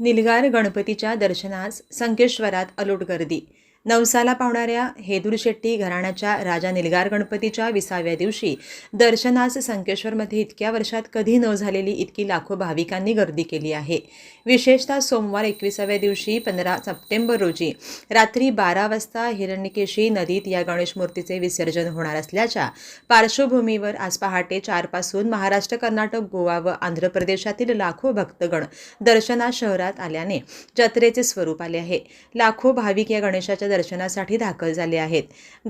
निलगार गणपतीच्या दर्शनास संकेश्वरात अलोट गर्दी. नवसाला पावणाऱ्या हेदूर शेट्टी घराण्याच्या राजा निलगार गणपतीच्या विसाव्या दिवशी दर्शनास संकेश्वरमध्ये इतक्या वर्षात कधी न झालेली इतकी लाखो भाविकांनी गर्दी केली आहे. विशेषतः सोमवार एकविसाव्या दिवशी पंधरा सप्टेंबर रोजी रात्री बारा वाजता हिरण्यकेशी नदीत या गणेश मूर्तीचे विसर्जन होणार असल्याच्या पार्श्वभूमीवर आज पहाटे चारपासून महाराष्ट्र कर्नाटक गोवा व आंध्र प्रदेशातील लाखो भक्तगण दर्शनास शहरात आल्याने जत्रेचे स्वरूप आले आहे. लाखो भाविक या गणेशाच्या दर्शनासाठी दाखल झाले आहेत.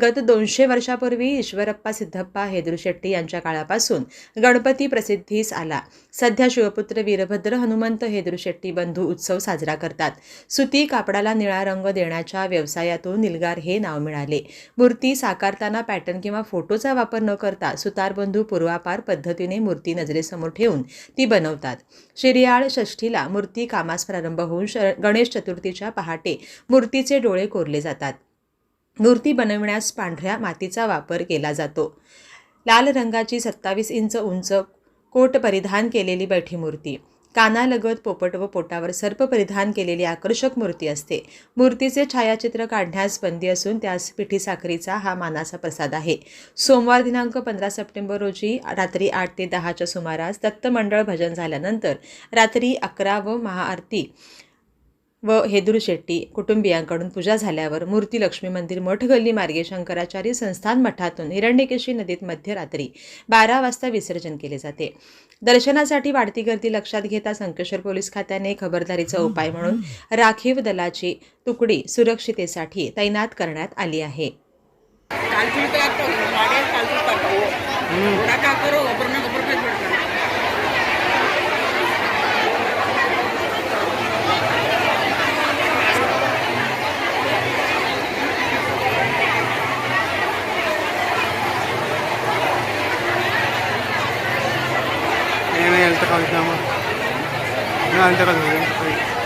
गत दोनशे वर्षापूर्वी ईश्वरप्पा सिद्धप्पा हेद्रूशेट्टी यांच्या काळापासून गणपती प्रसिद्धीस आला. सध्या शिवपुत्र वीरभद्र हनुमंत हेद्रूशेट्टी बंधू उत्सव साजरा करतात. सुती कापडाला निळा रंग देण्याच्या व्यवसायातून निलगार हे नाव मिळाले. मूर्ती साकारताना पॅटर्न किंवा फोटोचा वापर न करता सुतारबंधू पूर्वापार पद्धतीने मूर्ती नजरेसमोर ठेवून ती बनवतात. शिरियाळ षष्ठीला मूर्ती कामास प्रारंभ होऊन श गणेश चतुर्थीच्या पहाटे मूर्तीचे डोळे कोरले जातात. मूर्ती बनविण्यास पांढऱ्या मातीचा वापर केला जातो. लाल रंगाची सत्तावीस इंच उंच कोट परिधान केलेली बैठी मूर्ती. कानालगत पोपट व पोटावर सर्प परिधान केलेली आकर्षक मूर्ती असते. मूर्तीचे छायाचित्र काढण्यास बंदी असून त्यास पिठी साखरीचा हा मानाचा प्रसाद आहे. सोमवार दिनांक पंधरा सप्टेंबर रोजी रात्री आठ ते दहाच्या सुमारास दत्तमंडळ भजन झाल्यानंतर रात्री अकरा व महाआरती व हेदूर शेट्टी कुटुंबियांकडून पूजा झाल्यावर मूर्ती लक्ष्मी मंदिर मठ गल्ली मार्गे शंकराचार्य संस्थान मठातून हिरण्यकेशी नदीत मध्यरात्री बारा वाजता विसर्जन केले जाते. दर्शनासाठी वाढती गर्दी लक्षात घेता संकेश्वर पोलीस खात्याने खबरदारीचा उपाय म्हणून राखीव दलाची तुकडी सुरक्षितेसाठी तैनात करण्यात आली आहे. 高い球。なんだかのね。はい